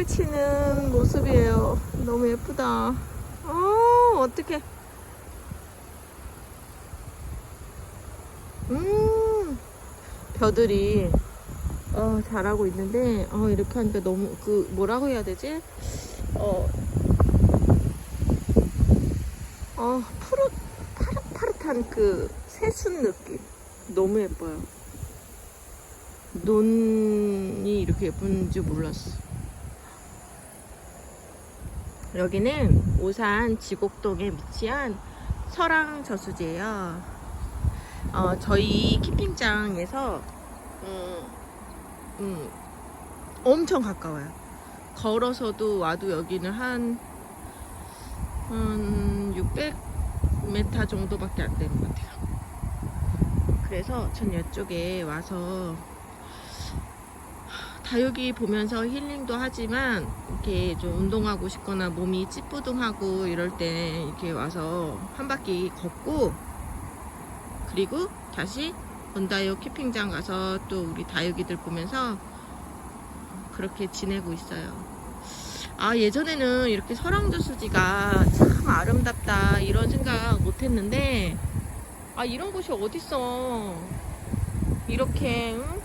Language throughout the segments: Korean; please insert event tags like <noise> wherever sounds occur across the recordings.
물결 치는 모습이에요. 너무 예쁘다. 어, 어떡해. 음, 벼들이, 어, 자라고 있는데, 어, 이렇게 하니까 너무, 그, 뭐라고 해야 되지? 어, 어, 푸릇, 파릇파릇한 그, 새순 느낌. 너무 예뻐요. 논이 이렇게 예쁜지 몰랐어. 여기는 오산 지곡동에 위치한 설왕 저수지예요. 어, 저희 캠핑장에서 음, 음, 엄청 가까워요. 걸어서도 와도 여기는 한, 한 600m 정도밖에 안 되는 것 같아요. 그래서 전 이쪽에 와서 다육이 보면서 힐링도 하지만 이렇게 좀 운동하고 싶거나 몸이 찌뿌둥하고 이럴 때 이렇게 와서 한 바퀴 걷고 그리고 다시 원다이어 캠핑장 가서 또 우리 다육이들 보면서 그렇게 지내고 있어요. 아 예전에는 이렇게 설왕저수지가 참 아름답다 이런 생각 못했는데 아 이런 곳이 어딨어 이렇게 응?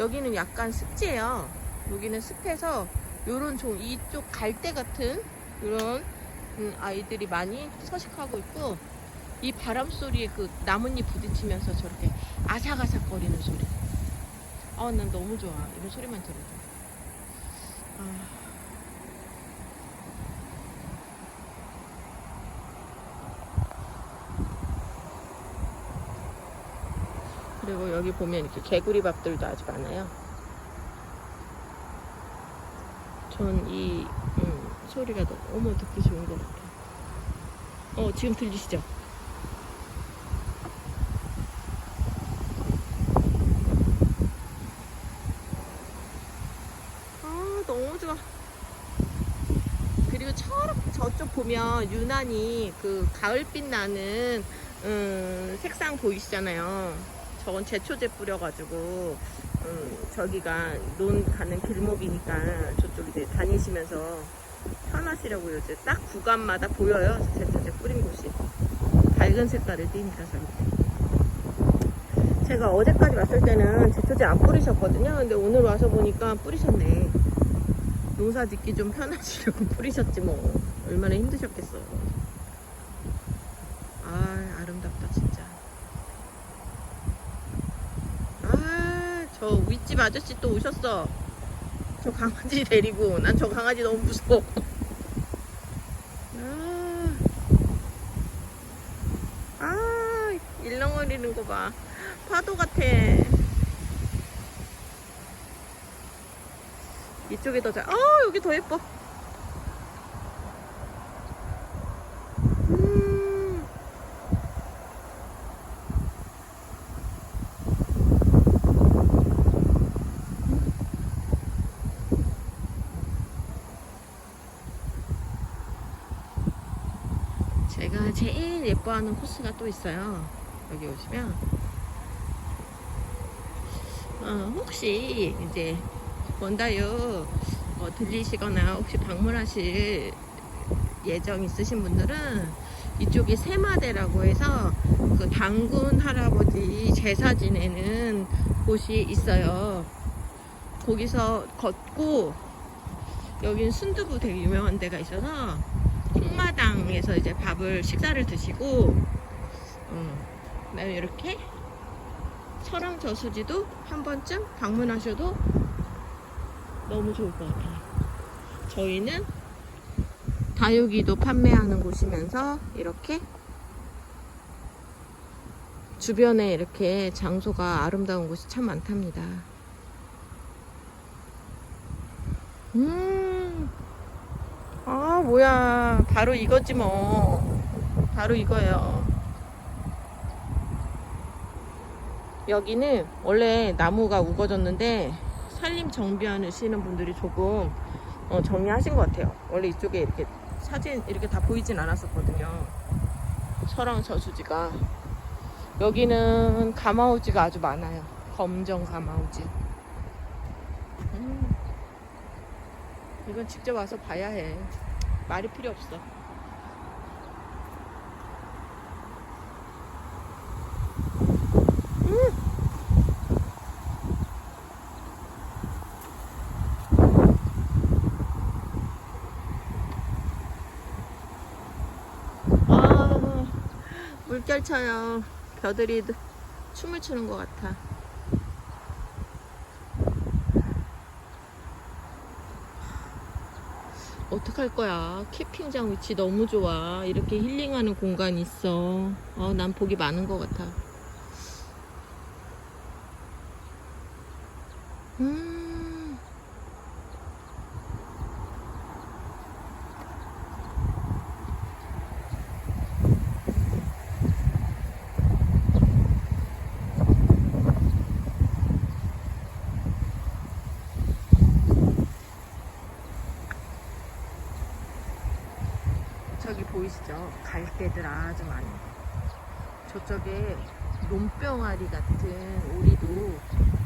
여기는 약간 습지예요. 여기는 습해서 요런 좀 이쪽 갈대 같은 이런 음, 아이들이 많이 서식하고 있고 이 바람 소리에 그 나뭇잎 부딪히면서 저렇게 아삭아삭 거리는 소리. 아, 난 너무 좋아. 이런 소리만 들어도. 아. 그리고 여기 보면 이렇게 개구리 밥들도 아주 많아요. 전이 음, 소리가 너무 듣기 좋은 것 같아요. 어, 지금 들리시죠? 아, 너무 좋아. 그리고 저렇, 저쪽 보면 유난히 그 가을빛 나는 음, 색상 보이시잖아요. 저건 제초제 뿌려가지고 음, 저기가 논 가는 길목이니까 저쪽 이제 다니시면서 편하시려고요. 이제 딱 구간마다 보여요. 제초제 뿌린 곳이 밝은 색깔을 띠니까 저기. 제가 어제까지 왔을 때는 제초제 안 뿌리셨거든요. 근데 오늘 와서 보니까 뿌리셨네. 농사 짓기 좀 편하시려고 <laughs> 뿌리셨지 뭐. 얼마나 힘드셨겠어. 아 아름답다 진짜. 아, 저 윗집 아저씨 또 오셨어. 저 강아지 데리고. 난 저 강아지 너무 무서워. 아, 아, 일렁거리는 거 봐. 파도 같아. 이쪽이 더 잘, 아, 여기 더 예뻐. 음. 제가 제일 예뻐하는 코스가 또 있어요. 여기 오시면 어, 혹시 이제 원다유 어, 들리시거나 혹시 방문하실 예정 있으신 분들은 이쪽이 세마대라고 해서 그 당군 할아버지 제사 지내는 곳이 있어요. 거기서 걷고 여긴 순두부 되게 유명한 데가 있어서 콩마당에서 이제 밥을 식사를 드시고 음, 이렇게 설왕 저수지도 한 번쯤 방문하셔도 너무 좋을 것 같아요. 저희는 다육이도 판매하는 곳이면서 이렇게 주변에 이렇게 장소가 아름다운 곳이 참 많답니다. 음, 아, 뭐야. 바로 이거지 뭐. 바로 이거예요. 여기는 원래 나무가 우거졌는데 산림 정비하시는 분들이 조금 어, 정리하신 것 같아요. 원래 이쪽에 이렇게 사진 이렇게 다 보이진 않았었거든요. 설왕 저수지가 여기는 가마우지가 아주 많아요. 검정 가마우지. 음. 이건 직접 와서 봐야 해. 말이 필요 없어. 아, 물결 쳐요. 벼들이 춤을 추는 것 같아. 어떡할 거야. 캠핑장 위치 너무 좋아. 이렇게 힐링하는 공간이 있어. 어, 난 복이 많은 것 같아. 음. 저기 보이시죠? 갈대들 아주 많이. 저쪽에 논병아리 같은 오리도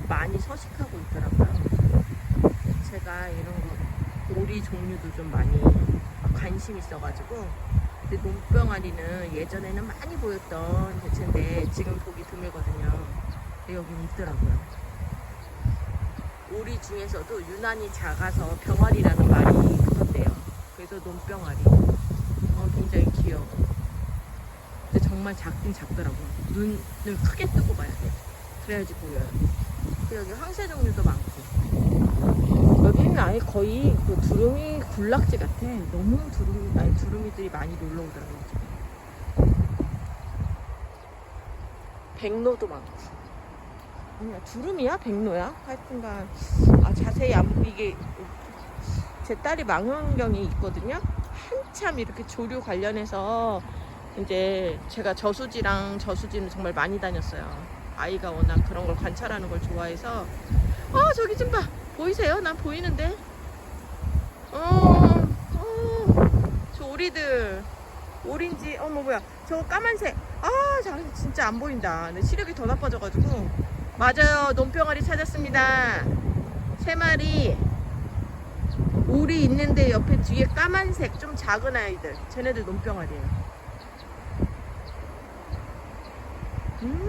많이 서식하고 있더라고요. 제가 이런 거 오리 종류도 좀 많이 관심 있어가지고 근데 논병아리는 예전에는 많이 보였던 개체인데 지금 보기 드물거든요. 근데 여기 있더라고요. 오리 중에서도 유난히 작아서 병아리라는 말이 붙었대요. 그래서 논병아리. 어, 굉장히 귀여워. 근데 정말 작긴 작더라고요. 눈을 크게 뜨고 봐야 돼. 그래야지 보여요. 그리고 여기 황새 종류도 많고. 여기는 아예 거의 그 두루미 군락지 같아. 너무 두루미, 아니 두루미들이 많이 놀러 오더라고요. 백로도 많고. 아니야, 두루미야? 백로야? 하여튼간, 아, 자세히 안 보이게. 제 딸이 망원경이 있거든요. 한참 이렇게 조류 관련해서 이제 제가 저수지랑 저수지는 정말 많이 다녔어요. 아이가 워낙 그런 걸 관찰하는 걸 좋아해서. 아 저기 좀 봐. 보이세요? 난 보이는데? 어, 어, 저 오리들. 오린지 어머 뭐야. 저거 까만색. 아저 진짜 안 보인다. 내 시력이 더 나빠져가지고. 맞아요. 논병아리 찾았습니다. 세 마리 오리 있는데 옆에 뒤에 까만색 좀 작은 아이들 쟤네들 논병아리예요 음.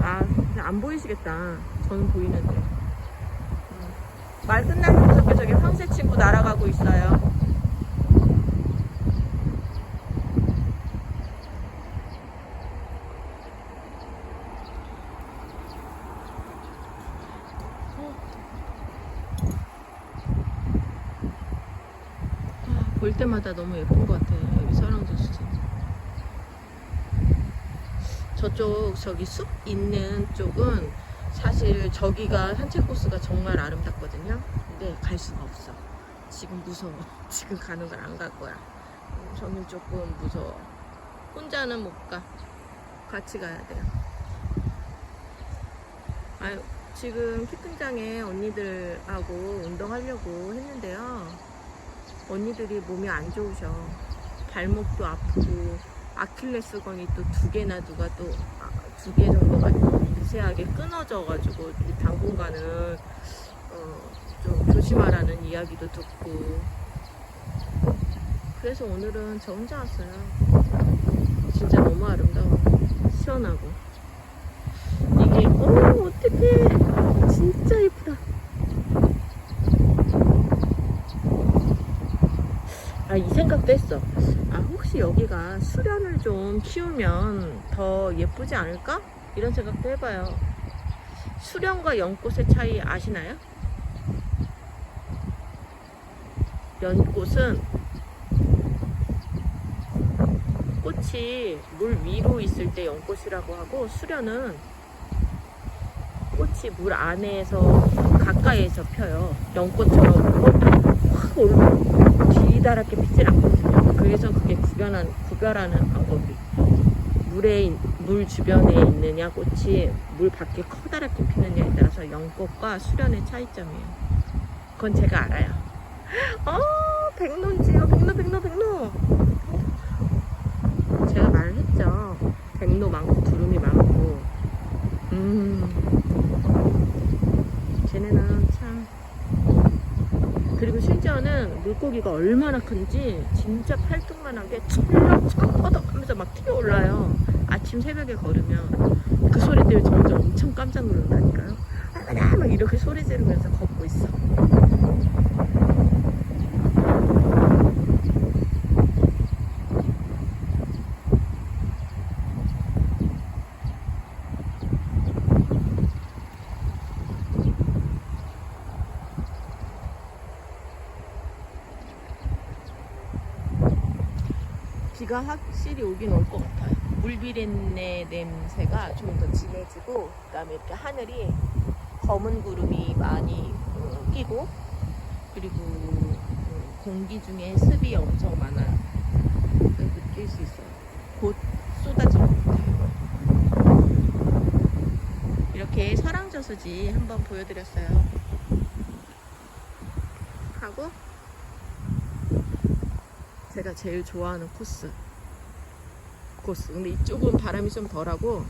아, 안 보이시겠다. 저는 보이는데. 음. 말 끝나면 저기 저기 황새 친구 날아가고 있어요. 볼 때마다 너무 예쁜 것 같아. 여기 서랑저수지. 저쪽 저기 숲 있는 쪽은 사실 저기가 산책 코스가 정말 아름답거든요. 근데 갈 수가 없어. 지금 무서워. <laughs> 지금 가는 걸 안 갈 거야. 음, 저는 조금 무서워. 혼자는 못 가. 같이 가야 돼요. 아유, 지금 캠핑장에 언니들하고 운동하려고 했는데요. 언니들이 몸이 안 좋으셔. 발목도 아프고 아킬레스건이 또 두 개나 누가 또 두 개 정도가 미세하게 끊어져가지고 이 당분간은 어, 좀 조심하라는 이야기도 듣고 그래서 오늘은 저 혼자 왔어요. 진짜 너무 아름다워. 시원하고 이게 어 어떡해 진짜 예쁘다. 아 이 생각도 했어. 아 혹시 여기가 수련을 좀 키우면 더 예쁘지 않을까? 이런 생각도 해봐요. 수련과 연꽃의 차이 아시나요? 연꽃은 꽃이 물 위로 있을 때 연꽃이라고 하고 수련은 꽃이 물 안에서 가까이에서 펴요. 연꽃처럼 꽃확 올라 기다랗게 피질 않거든요. 그래서 그게 구별하는, 구별하는 방법이 물에 있- 물 주변에 있느냐 꽃이 물 밖에 커다랗게 피느냐에 따라서 연꽃과 수련의 차이점이에요. 그건 제가 알아요. <laughs> 어 백로인지요 백로 백로 백로 제가 말을 했죠. 백로 많고 두rum이 많고 음 쟤네는 참 그리고 심지어는 물고기가 얼마나 큰지 진짜 팔뚝만하게 철럭철럭 하면서 막 튀어올라요. 아침 새벽에 걸으면 그 소리 때문에 점점 엄청 깜짝 놀란다니까요. 어머나 막 이렇게 소리 지르면서 걷고 있어. 비가 확실히 오긴 올 것 같아요. 물비린내 냄새가 좀 더 진해지고, 그다음에 이렇게 하늘이 검은 구름이 많이 어, 끼고, 그리고 음, 공기 중에 습이 엄청 많아요. 느낄 수 있어요. 곧 쏟아질 것 같아요. 이렇게 설왕저수지 한번 보여드렸어요. 하고 제가 제일 좋아하는 코스 코스 근데 이쪽은 바람이 좀 덜하고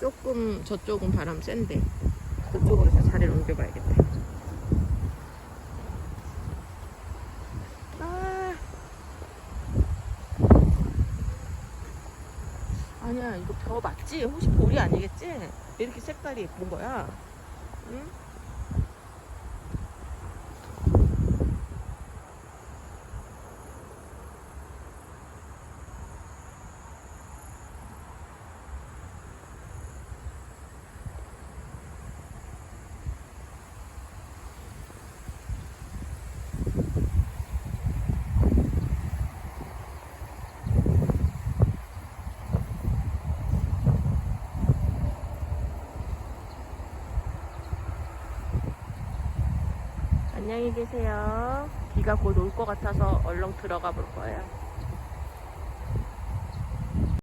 조금 저쪽은 바람 센데 그쪽으로 저 자리를 옮겨봐야겠다 아 아니야 이거 벼 맞지? 혹시 볼이 아니겠지? 왜 이렇게 색깔이 예쁜 거야? 응? 안녕히 계세요. 비가 곧 올 것 같아서 얼렁 들어가 볼 거예요.